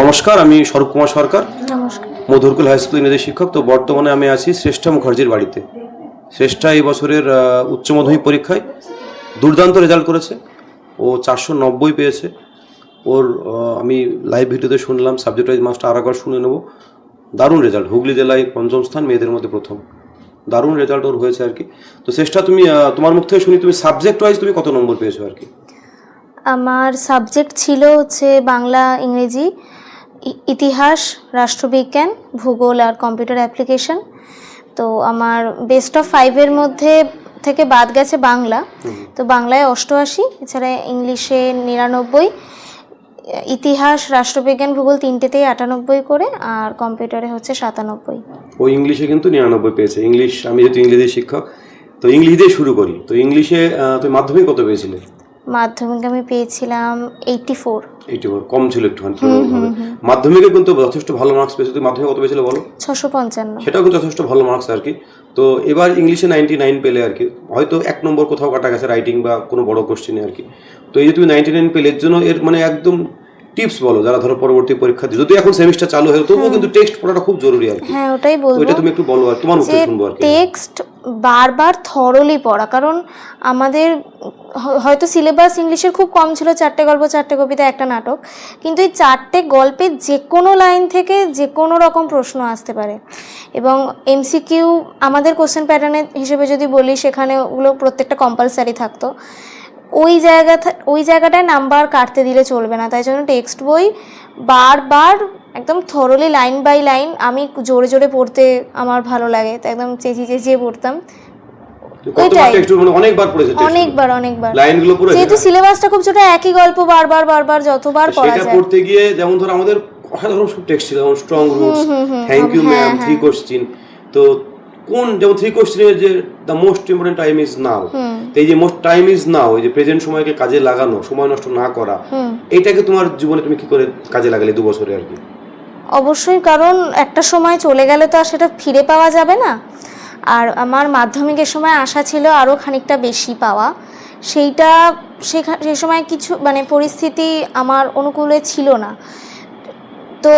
নমস্কার আমি Swarup Kumar Sarkar Madhurkul high school ইংরেজি শিক্ষক। তো বর্তমানে আমি আছি শ্রেষ্ঠা মুখার্জির বাড়িতে। শ্রেষ্ঠা এই বছরের উচ্চ মাধ্যমিক পরীক্ষায় দুর্দান্ত রেজাল্ট করেছে। ও চারশো নব্বই পেয়েছে। ওর আমি লাইভ ভিডিওতে শুনলাম সাবজেক্ট ওয়াইজ মাস্টার আর একবার শুনে নেব। দারুণ রেজাল্ট হুগলি জেলায় পঞ্চম স্থান মেয়েদের মধ্যে প্রথম। দারুণ রেজাল্ট ওর হয়েছে আর কি। তো শ্রেষ্ঠা তুমি তোমার মুখ থেকে শুনি তুমি সাবজেক্ট ওয়াইজ তুমি কত নম্বর পেয়েছ আর কি? আমার সাবজেক্ট ছিল হচ্ছে বাংলা ইংরেজি। ইতিহাস রাষ্ট্রবিজ্ঞান ভূগোল আর কম্পিউটার অ্যাপ্লিকেশন। তো আমার বেস্ট অফ ফাইভের মধ্যে থেকে বাদ গেছে বাংলা। তো বাংলায় অষ্টআশি এছাড়া ইংলিশে নিরানব্বই ইতিহাস রাষ্ট্রবিজ্ঞান ভূগোল তিনটেতেই আটানব্বই করে আর কম্পিউটারে হচ্ছে সাতানব্বই। ও ইংলিশে কিন্তু নিরানব্বই পেয়েছে। ইংলিশ আমি যেহেতু ইংরেজি শিক্ষক তো ইংলিশ দিয়ে শুরু করি। তো ইংলিশে তুমি মাধ্যমিক কত পেয়েছিলে? মাধ্যমিক আমি পেয়েছিলাম এইটটি ফোর এইটি কম ছিল তুলনামূলকভাবে। মাধ্যমিকে কিন্তু যথেষ্ট ভালো মার্কস পেয়েছ তুমি মাধ্যমিক কত পেয়েছিলে বলো? ছশো পঞ্চান্ন। সেটাও কিন্তু যথেষ্ট ভালো মার্কস আর কি। তো এবার ইংলিশে নাইনটি নাইন পেলে আর কি হয়তো এক নম্বর কোথাও কাটা গেছে রাইটিং বা কোনো বড় কোশ্চেনে আর কি। তো এই যে তুমি নাইনটি নাইন পেলে এর জন্য এর মানে একদম টিপস বলো যারা ধরো পরবর্তী পরীক্ষা দিচ্ছে যদি এখন সেমিস্টার চালু হয়ে তবুও কিন্তু টেক্সট পড়াটা খুব জরুরি আর কি। হ্যাঁ ওটাই বলব। তুমি একটু বলো আর তোমার মুখে শুনব আর কি। টেক্সট বারবার থরলি পড়া। কারণ আমাদের হয়তো সিলেবাস ইংলিশের খুব কম ছিল, চারটে গল্প, চারটে কবিতা, একটা নাটক। কিন্তু এই চারটে গল্পে যে কোনো লাইন থেকে যে কোনো রকম প্রশ্ন আসতে পারে। এবং এমসিকিউ আমাদের কোশ্চেন প্যাটার্নের হিসেবে যদি বলি সেখানে ওগুলো প্রত্যেকটা কম্পালসারি থাকতো। ওই জায়গা ওই জায়গাটায় নাম্বার কাটতে দিলে চলবে না। তাই জন্য টেক্সট বই বারবার একদম থরলি লাইন বাই লাইন আমি জোরে জোরে পড়তে আমার ভালো লাগে তো একদম চেঁচিয়ে চেঁচিয়ে পড়তাম। মানে অনেকবার অনেকবার অনেকবার। লাইনগুলো পুরো যেহেতু সিলেবাসটা খুব ছোট একই গল্প বারবার বারবার যতবার পড়া যায়। পড়তে গিয়ে যেমন ধর আমাদের অসাধারণ সব টেক্সট ছিল যেমন strong roots thank you ma'am three question তো কোন যেমন থ্রি কোশ্চিনের যে the most important time is now তো এই যে মোস্ট টাইম ইজ নাও এই যে প্রেজেন্ট সময়কে কাজে লাগানো সময় নষ্ট না করা এইটাকে তোমার জীবনে তুমি কি করে কাজে লাগালে দু বছরে আর কি? অবশ্যই কারণ একটা সময় চলে গেলে তো আর সেটা ফিরে পাওয়া যাবে না। আর আমার মাধ্যমিকের সময় আশা ছিল আরও খানিকটা বেশি পাওয়া। সেইটা সেখা সেই সময় কিছু মানে পরিস্থিতি আমার অনুকূলে ছিল না। তো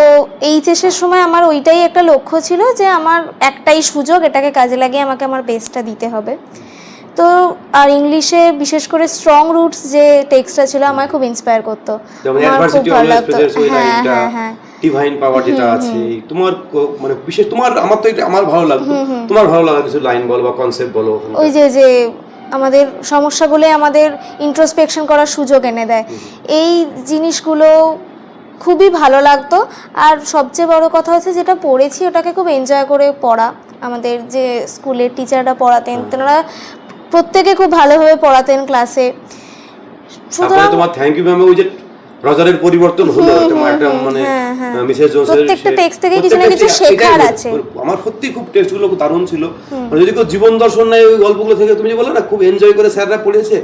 এইচএসের সময় আমার ওইটাই একটা লক্ষ্য ছিল যে আমার একটাই সুযোগ এটাকে কাজে লাগিয়ে আমাকে আমার বেস্টটা দিতে হবে। তো আর ইংলিশে বিশেষ করে স্ট্রং রুটস যে টেক্সটটা ছিল আমায় খুব ইন্সপায়ার করতো। আমার খুব ভালো লাগতো। হ্যাঁ হ্যাঁ হ্যাঁ। ডিভাইন পাওয়ার যেটা আছে তোমার মানে বিশেষ তোমার আমার তো আমার ভালো লাগতো। তোমার ভালো লাগা কিছু লাইন বলো বা কনসেপ্ট বলো ওই যে যে আমাদের সমস্যাগুলো আমাদের ইন্ট্রোস্পেকশন করার সুযোগ এনে দেয়। এই জিনিসগুলো খুবই ভালো লাগতো। আর সবচেয়ে বড় কথা হচ্ছে যেটা পড়েছি ওটাকে খুব এনজয় করে পড়া। আমাদের যে স্কুলের টিচাররা পড়াতেন তেনারা প্রত্যেকে খুব ভালোভাবে পড়াতেন ক্লাসে সুতরাং তোমার থ্যাংক ইউ ম্যাম ওই যে রজারের পরিবর্তন হলো একটা মানে হ্যাঁ, হ্যাঁ। মিসেস জোসের প্রত্যেকটা সে- text থেকে কিছু না কিছু শেখার আছে। আমার সত্যি খুব টেক্সটগুলো খুব দারুণ ছিল। মানে যদি কেউ জীবন দর্শন নেয় ওই গল্পগুলো থেকে তুমি যে বলে না খুব এনজয় করে স্যাররা পড়িয়েছে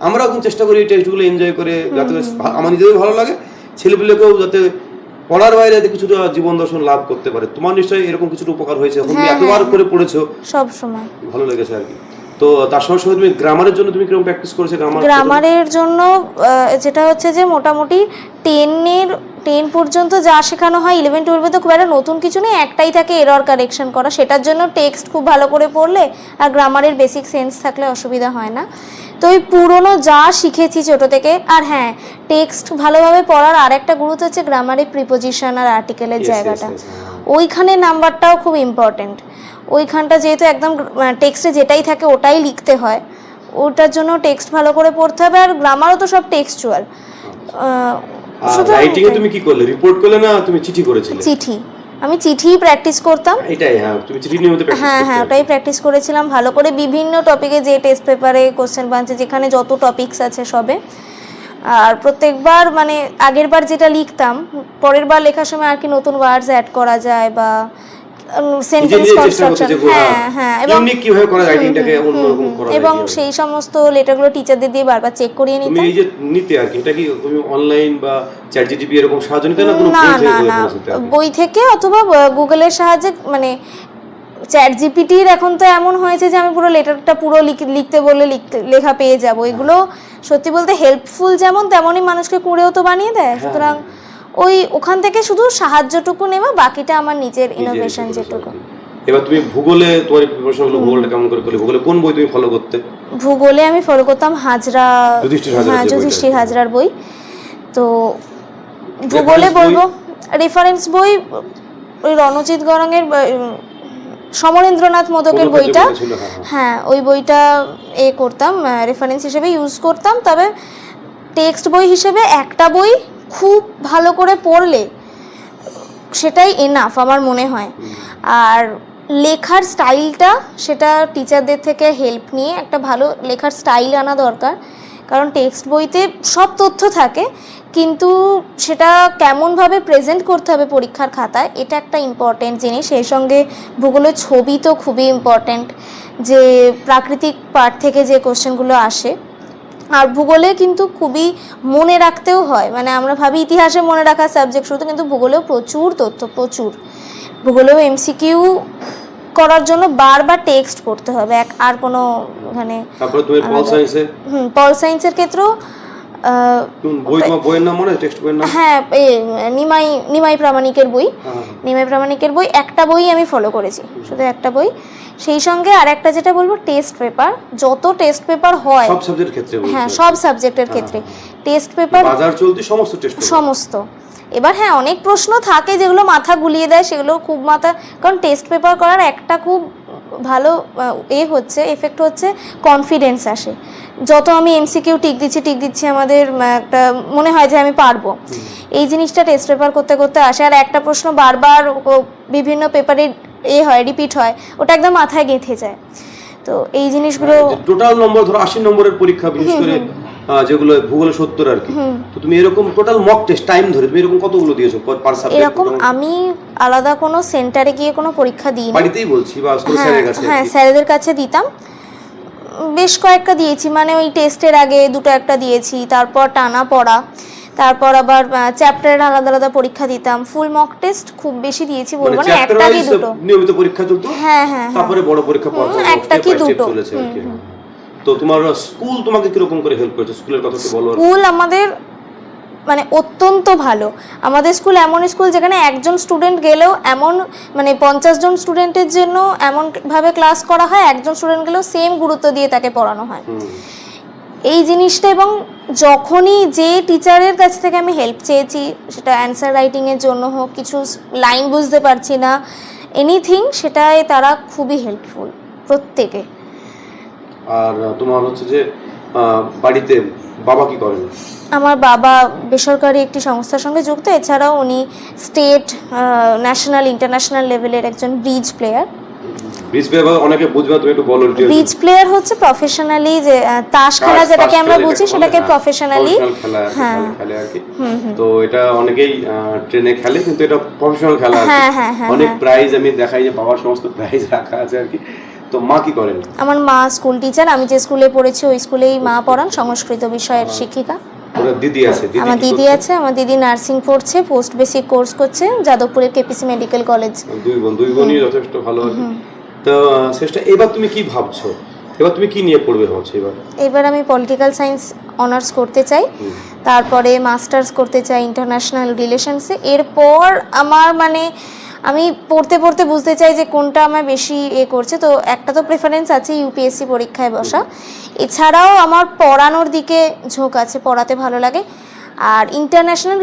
আমরাও খুব চেষ্টা করি এই টেক্সটগুলো এনজয় করে যাতে আমার নিজেদের ভালো লাগে ছেলেপিলেকেও যাতে পড়ার বাইরে যাতে কিছুটা জীবন দর্শন লাভ করতে পারে। তোমার নিশ্চয়ই এরকম কিছুটা উপকার হয়েছে। এখন তুমি হ্যাঁ, এতবার করে পড়েছো। সব সময়। ভালো লেগেছে আর কি। তো তার সঙ্গে সঙ্গে তুমি গ্রামারের জন্য তুমি কীরকম প্র্যাকটিস করেছ? গ্রামার গ্রামারের জন্য যেটা হচ্ছে যে মোটামুটি টেনের টেন পর্যন্ত যা শেখানো হয় ইলেভেন টুয়েলভে তো খুব একটা নতুন কিছু নেই একটাই থাকে এরর কারেকশন করা। সেটার জন্য টেক্সট খুব ভালো করে পড়লে আর গ্রামারের বেসিক সেন্স থাকলে অসুবিধা হয় না। তো ওই পুরনো যা শিখেছি ছোটো থেকে আর হ্যাঁ টেক্সট ভালোভাবে পড়ার আরেকটা গুরুত্ব হচ্ছে গ্রামারের প্রিপোজিশন আর আর্টিকেলের জায়গাটা। হ্যাঁ। ওইখানে নাম্বারটাও খুব ইম্পর্টেন্ট ওইখানটা যেহেতু একদম টেক্সটে যেটাই থাকে ওটাই লিখতে হয়। ওটার জন্য টেক্সট ভালো করে পড়তে হবে আর গ্রামারও তো সব টেক্সচুয়াল। রাইটিং এ তুমি কি করলে? রিপোর্ট করলে না তুমি চিঠি করেছিলে? চিঠি। আমি চিঠি প্র্যাকটিস করতাম। এটাই হ্যাঁ তুমি চিঠি নিয়মিত প্র্যাকটিস হ্যাঁ হ্যাঁ ওটাই প্র্যাকটিস করেছিলাম। ভালো করে বিভিন্ন টপিকে যে টেস্ট পেপারে কোশ্চেন বানছে যেখানে যত টপিকস আছে সবে। আর প্রত্যেকবার মানে আগের বার যেটা লিখতাম পরের বার লেখার সময় আর কি নতুন ওয়ার্ডস অ্যাড করা যায় বা সেন্টেন্স কনস্ট্রাকশন হ্যাঁ হ্যাঁ এবং কীভাবে করা রাইটিংটাকে অন্যরকম করা এবং সেই সমস্ত লেটারগুলো টিচারদের দিয়ে বারবার চেক করিয়ে তুমি এই যে নিতে আর কি এটা কি তুমি অনলাইন বা চ্যাট জিটিপি এরকম সাহায্য নিতে না কোনো না বই থেকে না? বই থেকে অথবা গুগলের সাহায্যে মানে চ্যাট জিপিটির এখন তো এমন হয়েছে যে আমি পুরো লেটারটা পুরো লিখ- লিখতে বললে লেখা পেয়ে যাব। এগুলো সত্যি বলতে হেল্পফুল যেমন তেমনই মানুষকে কুড়েও তো বানিয়ে দেয়। সুতরাং ওই ওখান থেকে শুধু সাহায্যটুকু নেওয়া বাকিটা আমার নিজের ইনোভেশন যেটুকু। এবার তুমি ভূগোলে তোমার প্রিপারেশন হলো ভূগোলটা কেমন করে করলে? ভূগোলে কোন বই তুমি ফলো করতে? ভূগোলে আমি ফলো করতাম হাজরা হ্যাঁ যুধিষ্ঠির হাজরার বই। তো ভূগোলে বলব রেফারেন্স বই ওই রণজিৎ গরঙের সমরেন্দ্রনাথ মোদকের বইটা। হ্যাঁ, হ্যাঁ। হ্যাঁ ওই বইটা এ করতাম রেফারেন্স হিসেবে ইউজ করতাম। তবে টেক্সট বই হিসেবে একটা বই খুব ভালো করে পড়লে সেটাই এনাফ আমার মনে হয়। আর লেখার স্টাইলটা সেটা টিচারদের থেকে হেল্প নিয়ে একটা ভালো লেখার স্টাইল আনা দরকার। কারণ টেক্সট বইতে সব তথ্য থাকে, কিন্তু সেটা কেমনভাবে প্রেজেন্ট করতে হবে পরীক্ষার খাতায়, এটা একটা ইম্পর্টেন্ট জিনিস। সেই সঙ্গে ভূগোলের ছবি তো খুবই ইম্পর্টেন্ট যে প্রাকৃতিক পার্ট থেকে যে কোশ্চেনগুলো আসে আর ভূগোলে কিন্তু খুবই মনে রাখতেও হয়। মানে আমরা ভাবি ইতিহাসে মনে রাখার সাবজেক্ট শুধু কিন্তু ভূগোলেও প্রচুর তথ্য প্রচুর। ভূগোলেও এমসিকিউ করার জন্য বারবার টেক্সট পড়তে হবে। এক আর কোনো মানে হুম পল সায়েন্সের ক্ষেত্রেও বইয়ের নাম মনে টেক্সট বইয়ের নাম? হ্যাঁ এ, নিমাই নিমাই প্রামাণিকের বই। হ্যাঁ, নিমাই প্রামাণিকের বই একটা বই আমি ফলো করেছি শুধু একটা বই। সেই সঙ্গে আর একটা যেটা বলব টেস্ট পেপার যত টেস্ট পেপার হয় সব সাবজেক্ট ক্ষেত্রে হ্যাঁ সব সাবজেক্টের ক্ষেত্রে। টেস্ট পেপার বাজার চলতি সমস্ত টেস্ট সমস্ত। এবার হ্যাঁ অনেক প্রশ্ন থাকে যেগুলো মাথা গুলিয়ে দেয় সেগুলো খুব মাথা কারণ টেস্ট পেপার করার একটা খুব ভালো এ হচ্ছে এফেক্ট হচ্ছে কনফিডেন্স আসে। যত আমি এমসিকিউ টিক দিচ্ছি টিক দিচ্ছি আমাদের একটা মনে হয় যে আমি পারব। এই জিনিসটা টেস্ট পেপার করতে করতে আসে আর একটা প্রশ্ন বারবার বিভিন্ন পেপারে এ হয় রিপিট হয় ওটা একদম মাথায় গেঁথে যায়। তো এই জিনিসগুলো টোটাল নম্বর ধরো আশি নম্বরের পরীক্ষা বিশেষ করে যেগুলো ভূগোলে সত্তর আর কি। তো তুমি এরকম টোটাল মক টেস্ট টাইম ধরে তুমি এরকম কতগুলো দিয়েছ পার সাবজেক্ট এরকম আমি আলাদা কোনো সেন্টারে গিয়ে কোনো পরীক্ষা দিইনি। বাড়িতেই বলছি বা স্কুল হ্যাঁ স্যারের কাছে হ্যাঁ। স্যারেদের কাছে দিতাম। বেশ কয়েকটা দিয়েছি মানে ওই টেস্টের আগে দুটো একটা দিয়েছি তারপর টানা পড়া তারপর আবার চ্যাপ্টারের আলাদা আলাদা পরীক্ষা দিতাম ফুল মক টেস্ট খুব বেশি দিয়েছি মানে বলব না একটা কি দুটো। নিয়মিত পরীক্ষা চলতো? হ্যাঁ হ্যাঁ হ্যাঁ। তারপরে বড় পরীক্ষা পড়তো একটা কি। দুটো। তো তোমার স্কুল তোমাকে কীরকম করে হেল্প করেছে? স্কুলের কথা একটু বলো স্কুল আমাদের মানে অত্যন্ত ভালো। আমাদের স্কুল এমন স্কুল যেখানে একজন স্টুডেন্ট গেলেও এমন মানে পঞ্চাশ জন স্টুডেন্টের জন্য এমনভাবে ক্লাস করা হয় একজন স্টুডেন্ট গেলেও সেম গুরুত্ব দিয়ে তাকে পড়ানো হয়। এই জিনিসটা এবং যখনই যে টিচারের কাছ থেকে আমি হেল্প চেয়েছি সেটা অ্যান্সার রাইটিংয়ের জন্য হোক কিছু লাইন বুঝতে পারছি না এনিথিং সেটায় তারা খুবই হেল্পফুল প্রত্যেকে। আর তোমার হচ্ছে যে বাড়িতে বাবা কি করেন? আমার বাবা বেসরকারি একটি সংস্থার সঙ্গে যুক্ত। এছাড়াও উনি স্টেট ন্যাশনাল ইন্টারন্যাশনাল লেভেলের একজন ব্রিজ প্লেয়ার ব্রিজ পেপার অনেকে বুঝবে তুমি একটু বলো ব্রিজ প্লেয়ার হচ্ছে প্রফেশনালি যে তাস খেলা যেটাকে আমরা বুঝি সেটাকে হ্যাঁ, প্রফেশনালি হ্যাঁ। তো এটা অনেকেই ট্রেনে খেলে কিন্তু এটা প্রফেশনাল খেলা হ্যাঁ, হ্যাঁ, হ্যাঁ, অনেক প্রাইজ আমি দেখাই যে বাবার সমস্ত প্রাইজ রাখা আছে আর কি। তো মা কি করেন? আমার মা স্কুল টিচার আমি যে স্কুলে পড়েছি ওই স্কুলেই মা পড়ান সংস্কৃত বিষয়ের শিক্ষিকা। দিদি আছে আমার দিদি আছে আমার দিদি নার্সিং পড়ছে পোস্ট বেসিক কোর্স করছে যাদবপুরের কেপিসি মেডিকেল কলেজ দুই বোন দুই বোনই যথেষ্ট ভালো তো শেষটা এবার তুমি কি ভাবছ? এবার তুমি কি নিয়ে পড়বে ভাবছ এবার? এবার আমি পলিটিক্যাল সায়েন্স অনার্স করতে চাই তারপরে মাস্টার্স করতে চাই ইন্টারন্যাশনাল রিলেশনসে এরপর আমার মানে আমি পড়তে পড়তে বুঝতে চাই যে কোনটা আমার বেশি এ করছে। তো একটা তো প্রেফারেন্স আছে ইউপিএসসি পরীক্ষায় বসা। এছাড়াও আমার পড়ানোর দিকে ঝোঁক আছে পড়াতে ভালো লাগে। আর ইন্টারন্যাশনাল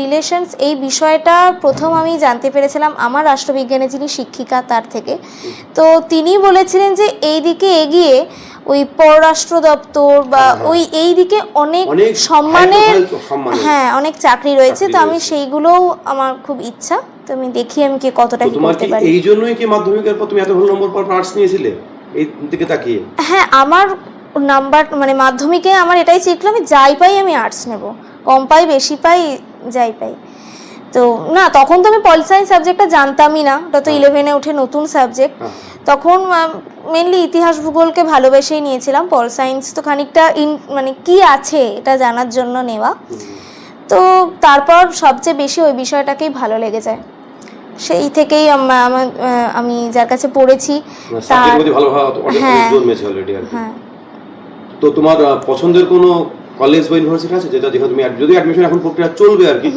রিলেশনস এই বিষয়টা প্রথম আমি জানতে পেরেছিলাম আমার রাষ্ট্রবিজ্ঞানে যিনি শিক্ষিকা তার থেকে। তো তিনি বলেছিলেন যে এই দিকে এগিয়ে ওই পররাষ্ট্র দপ্তর বা ওই এই দিকে অনেক সম্মানের। হ্যাঁ অনেক চাকরি রয়েছে। তো আমি সেইগুলোও আমার খুব ইচ্ছা। তো আমি দেখি আমি কি কতটা কি তোমার করতে কি পারি। এই জন্যই কি মাধ্যমিকের পর তুমি এত ভালো নম্বর পর আর্টস নিয়েছিলে? এই দিকে তাকিয়ে। হ্যাঁ আমার নাম্বার মানে মাধ্যমিকে আমার এটাই ছিল আমি যাই পাই আমি আর্টস নেব। কম পাই বেশি পাই যাই পাই। তো না তখন তো আমি পল সায়েন্স সাবজেক্টটা জানতামই না। ওটা তো ইলেভেনে উঠে নতুন সাবজেক্ট হ্যাঁ। তখন মেনলি ইতিহাস ভূগোলকে ভালোবেসেই নিয়েছিলাম। পল সায়েন্স তো খানিকটা ইন মানে কি আছে এটা জানার জন্য নেওয়া। তো তারপর সবচেয়ে বেশি ওই বিষয়টাকেই ভালো লেগে যায় সেই থেকেই আমার আমি যার কাছে পড়েছি তার অনেক হ্যাঁ। হ্যাঁ। তো তোমার পছন্দের কোনো কলেজ বা ইউনিভার্সিটি আছে যেটা যেখানে তুমি যদি অ্যাডমিশন এখন প্রক্রিয়া চলবে আর কি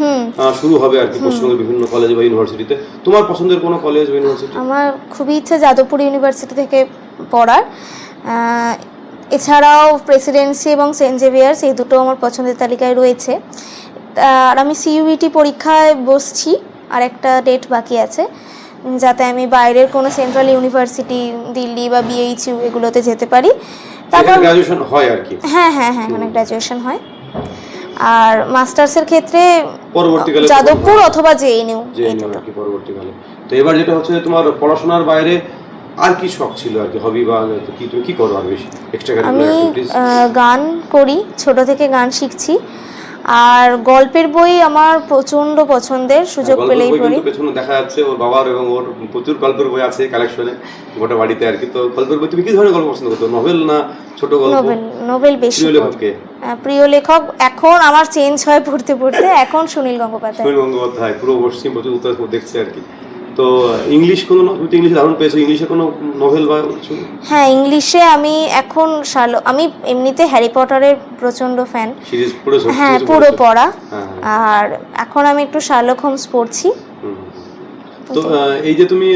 শুরু হবে আর কি পশ্চিমবঙ্গের বিভিন্ন কলেজ বা ইউনিভার্সিটিতে তোমার পছন্দের কোনো কলেজ বা ইউনিভার্সিটি আমার খুবই ইচ্ছা যাদবপুর ইউনিভার্সিটি থেকে পড়ার। এছাড়াও প্রেসিডেন্সি এবং সেন্ট জেভিয়ার্স এই দুটো আমার পছন্দের তালিকায় রয়েছে। আর আমি সিইউইটি পরীক্ষায় বসছি। আর একটা ডেট বাকি আছে যাতে আমি বাইরের কোনো সেন্ট্রাল ইউনিভার্সিটি দিল্লি বা বিএইচইউ এগুলোতে যেতে পারি। তারপর গ্রাজুয়েশন হয় আর কি? হ্যাঁ হ্যাঁ হ্যাঁ এখানে গ্র্যাজুয়েশন হয়। আর মাস্টার্সের ক্ষেত্রে পরবর্তীকালে যাদবপুর অথবা জেএনইউ নিয়ম আর কি পরবর্তীকালে। তো এবার যেটা হচ্ছে তোমার পড়াশোনার বাইরে আর কি শখ ছিল আর কি? হবি বা কি তুমি কি করো আর বেশি? এক্সট্রা আমি গান করি ছোট থেকে গান শিখছি। আর গল্পের বই আমার প্রচণ্ড পছন্দের সুযোগ পেলেই পড়ি পেছনে দেখা যাচ্ছে ওর বাবার এবং ওর প্রচুর গল্পের বই আছে কালেকশনে গোটা বাড়িতে আর কি। তো গল্পের বই তুমি কি ধরনের গল্প পছন্দ করতো? নভেল না ছোট গল্প? নোবেল নোবেল বেশি প্রিয় লেখক কে? প্রিয় লেখক এখন আমার চেঞ্জ হয় পড়তে পড়তে এখন সুনীল গঙ্গোপাধ্যায়। সুনীল গঙ্গোপাধ্যায় পুরো পশ্চিম উত্তর দেখছে আর কি। তো ইংলিশ কোনো তুমি ইংলিশ দারুণ পেয়েছ ইংলিশে কোনো নভেল বা কিছু? হ্যাঁ ইংলিশে আমি এখন শালো আমি এমনিতে হ্যারি পটারের প্রচণ্ড ফ্যান সিরিজ হ্যাঁ পুরো পড়া। হ্যাঁ হ্যাঁ। আর এখন আমি একটু শার্লক হোমস পড়ছি। তো এই যে তুমি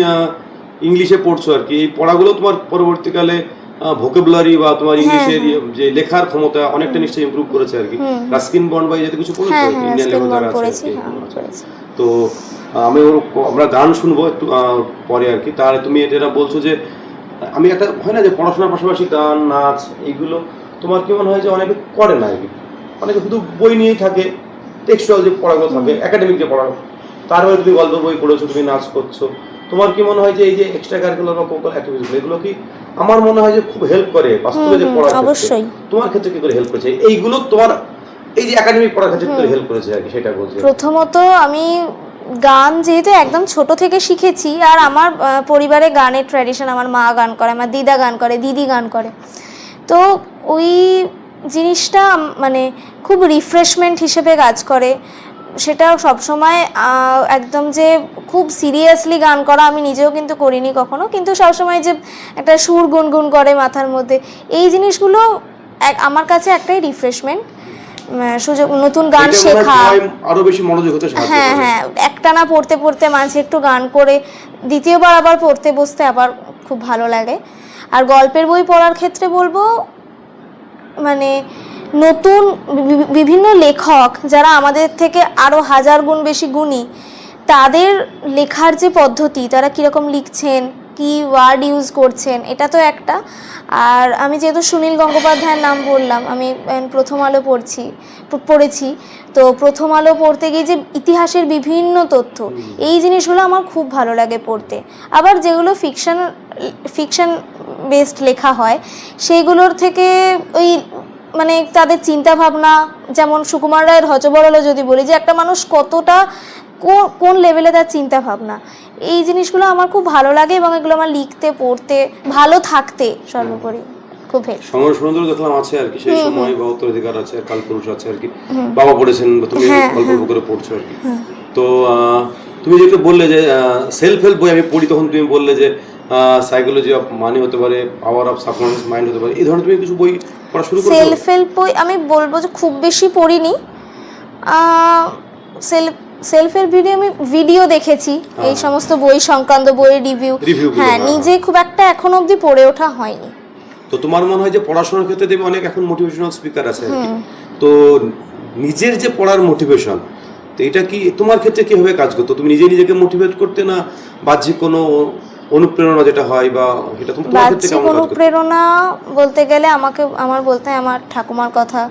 ইংলিশে পড়ছো আর কি এই পড়াগুলো তোমার পরবর্তীকালে ভোকেবুলারি বা তোমার হ্যাঁ, ইংলিশের যে লেখার ক্ষমতা অনেকটা নিশ্চয়ই ইমপ্রুভ করেছে আর কি। রাস্কিন বন্ড বা যেতে কিছু পড়েছো? ইন্ডিয়ান। পড়েছি। তো আমি ওর আমরা গান শুনব একটু পরে আর কি। তার তুমি যেটা বলছো যে আমি একটা হয় না যে পড়াশোনার পাশাপাশি গান নাচ এইগুলো তোমার কি মনে হয় যে অনেকে করে না এগুলো অনেকে শুধু বই নিয়েই থাকে টেক্সচুয়াল যে পড়াগুলো থাকে একাডেমিক যে পড়া তারপরে তুমি গল্প বই পড়েছো তুমি নাচ করছ তোমার কি মনে হয় যে এই যে এক্সট্রা কারিকুলার বা কোকাল অ্যাক্টিভিটিস এগুলো কি আমার মনে হয় যে খুব হেল্প করে বাস্তবে যে ক্ষেত্রে। অবশ্যই। তোমার ক্ষেত্রে কি করে হেল্প করেছে? এইগুলো তোমার এই যে একাডেমিক পড়ার ক্ষেত্রে হেল্প করেছে আর কি সেটা বলছি। প্রথমত আমি গান যেহেতু একদম ছোট থেকে শিখেছি, আর আমার পরিবারে গানের ট্র্যাডিশন আমার মা গান করে, আমার দিদা গান করে, দিদি গান করে। তো ওই জিনিসটা মানে খুব রিফ্রেশমেন্ট হিসেবে কাজ করে। সেটা সবসময় একদম যে খুব সিরিয়াসলি গান করা আমি নিজেও কিন্তু করিনি কখনো, কিন্তু সবসময় যে একটা সুর গুনগুন করে মাথার মধ্যে, এই জিনিসগুলো আমার কাছে একটাই রিফ্রেশমেন্ট সুযোগ নতুন গান শেখা। আরও বেশি মনোযোগ হতে সাহায্য হ্যাঁ হ্যাঁ একটানা পড়তে পড়তে মাঝে একটু গান করে দ্বিতীয়বার আবার পড়তে বসতে আবার খুব ভালো লাগে। আর গল্পের বই পড়ার ক্ষেত্রে বলব মানে নতুন বিভিন্ন লেখক যারা আমাদের থেকে আরও হাজার গুণ বেশি গুণী তাদের লেখার যে পদ্ধতি তারা কীরকম লিখছেন কি ওয়ার্ড ইউজ করছেন এটা তো একটা। আর আমি যেহেতু সুনীল গঙ্গোপাধ্যায়ের নাম বললাম আমি প্রথম আলো পড়ছি পড়েছি। তো প্রথম আলো পড়তে গিয়ে যে ইতিহাসের বিভিন্ন তথ্য এই জিনিসগুলো আমার খুব ভালো লাগে পড়তে। আবার যেগুলো ফিকশন ফিকশন বেসড লেখা হয় সেইগুলোর থেকে ওই মানে তাদের চিন্তা ভাবনা যেমন সুকুমার রায়ের হচবরলে যদি বলি যে একটা মানুষ কতটা কোন লেভেলে তার চিন্তা ভাবনা এই জিনিসগুলো আমার খুব ভালো লাগে এবং এগুলো আমার লিখতে পড়তে ভালো থাকতে সর্বোপরি। খুব সমর সুরেন্দ্র দেখলাম আছে আর কি সেই সময় বা উত্তরাধিকার আছে আর কালপুরুষ আছে আর কি। বাবা পড়েছেন বা তুমি হ্যাঁ, গল্প গল্প করে পড়ছো আর কি। তো তুমি যেটা বললে যে সেলফ হেল্প বই আমি পড়ি তখন তুমি বললে যে সাইকোলজি অফ মানি হতে পারে পাওয়ার অফ সাবকনশিয়াস মাইন্ড হতে পারে এই ধরনের তুমি কিছু বই পড়া শুরু করেছ? সেলফ হেল্প বই আমি বলব যে খুব বেশি পড়িনি। সেলফ সেলফের ভিডিও আমি ভিডিও দেখেছি এই সমস্ত বই সংক্রান্ত বইয়ের রিভিউ হ্যাঁ হ্যাঁ, নিজে খুব একটা এখন অবধি পড়ে ওঠা হয়নি। তো তোমার মনে হয় যে পড়াশোনার ক্ষেত্রে দেবে অনেক এখন মোটিভেশনাল স্পিকার আছে তো নিজের যে পড়ার মোটিভেশন তো এটা কি তোমার ক্ষেত্রে কীভাবে কাজ করতো? তুমি নিজে নিজেকে মোটিভেট করতে না বাহ্যিক কোনো অনুপ্রেরণা যেটা হয় বা এটা তোমার তোমার ক্ষেত্রে বাহ্যিক কেমন অনুপ্রেরণা বলতে গেলে আমাকে আমার বলতে হয় আমার ঠাকুমার কথা।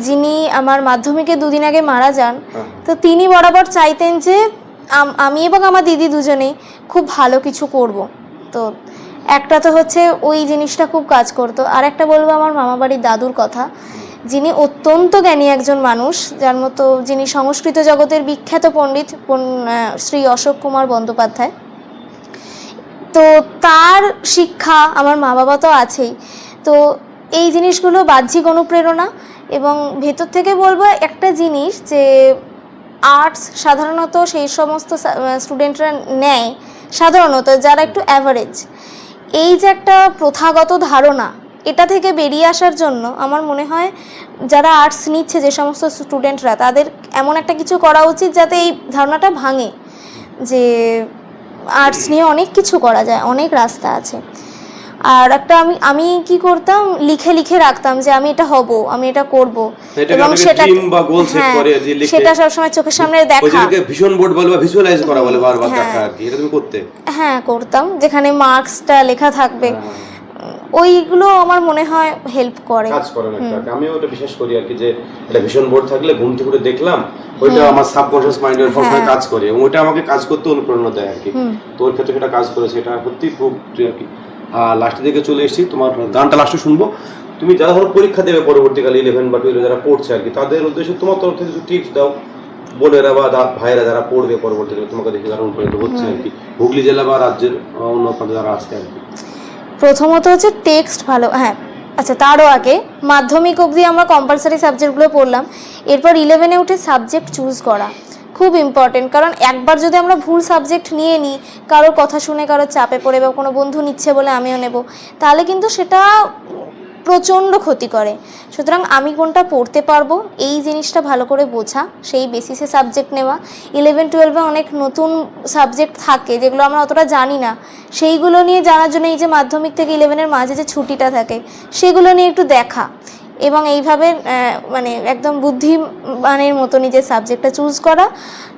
যিনি আমার মাধ্যমিকে দুদিন আগে মারা যান হ্যাঁ। তো তিনি বরাবর চাইতেন যে আম- আমি এবং আমার দিদি দুজনেই খুব ভালো কিছু করব। তো একটা তো হচ্ছে ওই জিনিসটা খুব কাজ করতো। আর একটা বলব আমার মামাবাড়ির দাদুর কথা যিনি অত্যন্ত জ্ঞানী একজন মানুষ যার মতো যিনি সংস্কৃত জগতের বিখ্যাত পণ্ডিত শ্রী অশোক কুমার বন্দ্যোপাধ্যায়। তো তার শিক্ষা আমার মা বাবা তো আছেই। তো এই জিনিসগুলো বাহ্যিক অনুপ্রেরণা এবং ভেতর থেকে বলব একটা জিনিস যে আর্টস সাধারণত সেই সমস্ত স্টুডেন্টরা নেয় সাধারণত যারা একটু অ্যাভারেজ এই যে একটা প্রথাগত ধারণা, এটা থেকে বেরিয়ে আসার জন্য আমার মনে হয় যারা আর্টস নিচ্ছে যে সমস্ত স্টুডেন্টরা, তাদের এমন একটা কিছু করা উচিত যাতে এই ধারণাটা ভাঙে যে আর্টস নিয়ে অনেক কিছু করা যায় অনেক রাস্তা আছে। আর একটা আমি আমি কি করতাম? লিখে লিখে রাখতাম যে আমি এটা হব আমি এটা করব। এবং সেটা হ্যাঁ, করে যে লিখে- সেটা সবসময় চোখের সামনে ওই দেখা। ভীষণ ভিশন বোর্ড বলে বা ভিজুয়ালাইজ করা বলে বারবার হ্যাঁ। দেখা আর কি এটা তুমি করতে। হ্যাঁ করতাম। যেখানে মার্কসটা লেখা থাকবে। ওইগুলো আমার মনে হয় হেল্প করে। কাজ করে না। আমিও ওটা বিশ্বাস করি আর কি যে এটা ভীষণ বোর্ড থাকলে ঘুম থেকে উঠে দেখলাম ওইটা আমার সাবকনশিয়াস মাইন্ডের সবসময় কাজ করে এবং ওইটা আমাকে কাজ করতে অনুপ্রেরণা দেয় আর কি। তোর ক্ষেত্রে সেটা কাজ করেছে এটা সত্যি খুব আর কি। লাস্টের দিকে চলে এসেছি তোমার গানটা লাস্টে শুনব। তুমি যারা ধরো পরীক্ষা দেবে পরবর্তীকালে ইলেভেন বা টুয়েলভে যারা পড়ছে আর কি তাদের উদ্দেশ্যে তোমার তরফ থেকে কিছু টিপস দাও। বোনেরা বা ভাইয়েরা যারা পড়বে পরবর্তীকালে তোমাকে দেখে যারা অনুপ্রাণিত হচ্ছে আর কি। হুগলি জেলা বা রাজ্যের অন্য প্রান্তে যারা আছে আর কি। প্রথমত হচ্ছে টেক্সট ভালো হ্যাঁ আচ্ছা তারও আগে মাধ্যমিক অবধি আমরা কম্পালসারি সাবজেক্টগুলো পড়লাম, এরপর ইলেভেনে উঠে সাবজেক্ট চুজ করা খুব ইম্পর্টেন্ট কারণ একবার যদি আমরা ভুল সাবজেক্ট নিয়ে নিই, কারোর কথা শুনে কারোর চাপে পড়ে বা কোনো বন্ধু নিচ্ছে বলে আমিও নেব, তাহলে কিন্তু সেটা প্রচণ্ড ক্ষতি করে। সুতরাং আমি কোনটা পড়তে পারব, এই জিনিসটা ভালো করে বোঝা, সেই বেসিসে সাবজেক্ট নেওয়া। ইলেভেন টুয়েলভে অনেক নতুন সাবজেক্ট থাকে যেগুলো আমরা অতটা জানি না। সেইগুলো নিয়ে জানার জন্য এই যে মাধ্যমিক থেকে ইলেভেনের মাঝে যে ছুটিটা থাকে, সেগুলো নিয়ে একটু দেখা। এবং এইভাবে মানে একদম বুদ্ধিমানের মতো নিজের সাবজেক্টটা চুজ করা।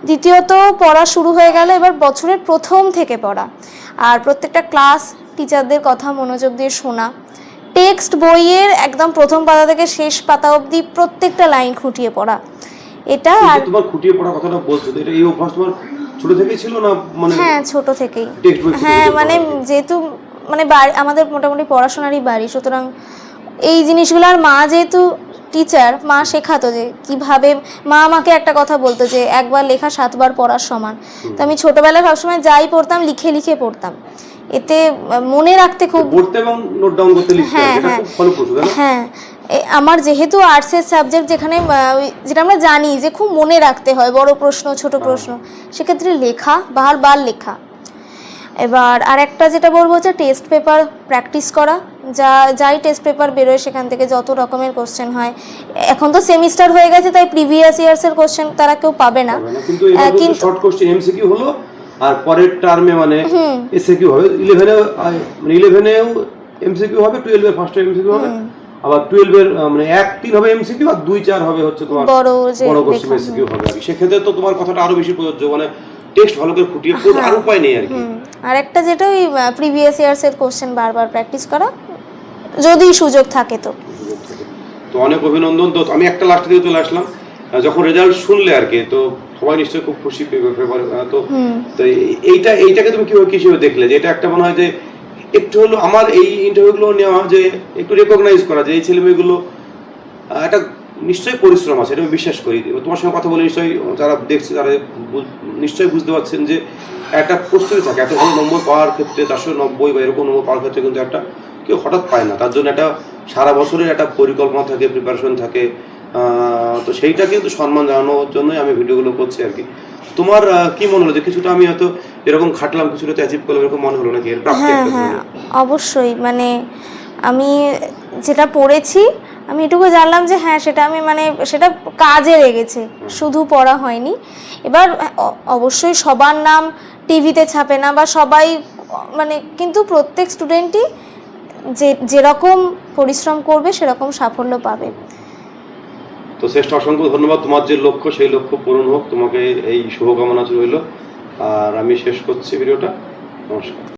দ্বিতীয়ত, পড়া শুরু হয়ে গেল এবার বছরের প্রথম থেকে পড়া। আর প্রত্যেকটা ক্লাস টিচারদের কথা মনোযোগ দিয়ে শোনা। টেক্সট বইয়ের একদম প্রথম পাতা থেকে শেষ পাতা অবধি প্রত্যেকটা লাইন খুঁটিয়ে পড়া। এটা আর তোমার খুঁটিয়ে পড়া কথাটা বলছো এটা এই অভ্যাস তোমার ছোট থেকেই ছিল না মানে হ্যাঁ ছোট থেকেই। হ্যাঁ মানে যেহেতু মানে বাড়ি আমাদের মোটামুটি পড়াশোনারই বাড়ি সুতরাং এই জিনিসগুলো আর মা যেহেতু টিচার মা শেখাতো যে কীভাবে মা আমাকে একটা কথা বলতো যে একবার লেখা সাতবার পড়ার সমান। তো আমি ছোটবেলায় সবসময় যাই পড়তাম লিখে লিখে পড়তাম। এতে মনে রাখতে খুব পড়তে এবং নোট ডাউন করতে লিখতে হ্যাঁ, হ্যাঁ। হ্যাঁ আমার যেহেতু আর্টসের সাবজেক্ট যেখানে যেটা আমরা জানি যে খুব মনে রাখতে হয় বড় প্রশ্ন ছোট প্রশ্ন সেক্ষেত্রে লেখা বারবার লেখা এবার আর একটা যেটা বলব হচ্ছে টেস্ট পেপার প্র্যাকটিস করা যা যাই টেস্ট পেপার বেরোয় সেখান থেকে যত রকমের কোশ্চেন হয় এখন তো সেমিস্টার হয়ে গেছে তাই প্রিভিয়াস ইয়ার্সের কোশ্চেন তারা কেউ পাবে না। কিন্তু আর পরের টার্মে মানে এসএকিউ হবে ইলেভেনে মানে ইলেভেনেও এমসিকিউ হবে টুয়েলভের ফার্স্ট এমসিকিউ হবে আবার টুয়েলভের মানে এক তিন হবে এমসিকিউ আর দুই চার হবে হচ্ছে তোমার বড় বড় কোশ্চেন এমসিকিউ হবে আর সেক্ষেত্রে তো তোমার কথাটা আরও বেশি প্রযোজ্য মানে টেক্সট ভালো করে ফুটিয়ে পড়ে আর উপায় নেই আর কি। আর একটা যেটা ওই প্রিভিয়াস ইয়ার্সের কোশ্চেন বারবার প্র্যাকটিস করা যদি সুযোগ থাকে তো। তো অনেক অভিনন্দন। তো আমি একটা লাস্ট দিয়ে চলে আসলাম। যখন রেজাল্ট শুনলে আর কি তো সবাই নিশ্চয়ই খুব খুশি তো তো এইটা এইটাকে তুমি কীভাবে কীভাবে দেখলে? যে এটা একটা মনে হয় যে একটু হলো আমার এই ইন্টারভিউগুলো নেওয়া যে একটু রেকগনাইজ করা যে এই ছেলে মেয়েগুলো একটা নিশ্চয়ই পরিশ্রম আছে এটা আমি বিশ্বাস করি। তোমার সঙ্গে কথা বলে নিশ্চয়ই যারা দেখছে তারা নিশ্চয়ই বুঝতে পারছেন যে একটা প্রস্তুতি থাকে এত ভালো নম্বর পাওয়ার ক্ষেত্রে চারশো নব্বই বা এরকম নম্বর পাওয়ার ক্ষেত্রে কিন্তু একটা কেউ হঠাৎ পায় না। তার জন্য একটা সারা বছরের একটা পরিকল্পনা থাকে প্রিপারেশন থাকে তো সেইটা কিন্তু সম্মান জানানোর জন্যই আমি ভিডিওগুলো করছি আর কি। তোমার কি মনে হলো যে কিছুটা আমি হয়তো এরকম খাটলাম কিছুটা তো অ্যাচিভ করলাম এরকম মনে হলো নাকি? হ্যাঁ হ্যাঁ অবশ্যই। মানে আমি যেটা পড়েছি আমি এটুকু জানলাম যে হ্যাঁ সেটা আমি মানে সেটা কাজে লেগেছে শুধু পড়া হয়নি। এবার অবশ্যই সবার নাম টিভিতে ছাপে না বা সবাই মানে কিন্তু প্রত্যেক স্টুডেন্টই যে যেরকম পরিশ্রম করবে সেরকম সাফল্য পাবে। তো শ্রেষ্ঠ অসংখ্য ধন্যবাদ। তোমার যে লক্ষ্য, সেই লক্ষ্য পূরণ হোক। তোমাকে এই শুভকামনা রইল। আর আমি শেষ করছি ভিডিওটা। নমস্কার।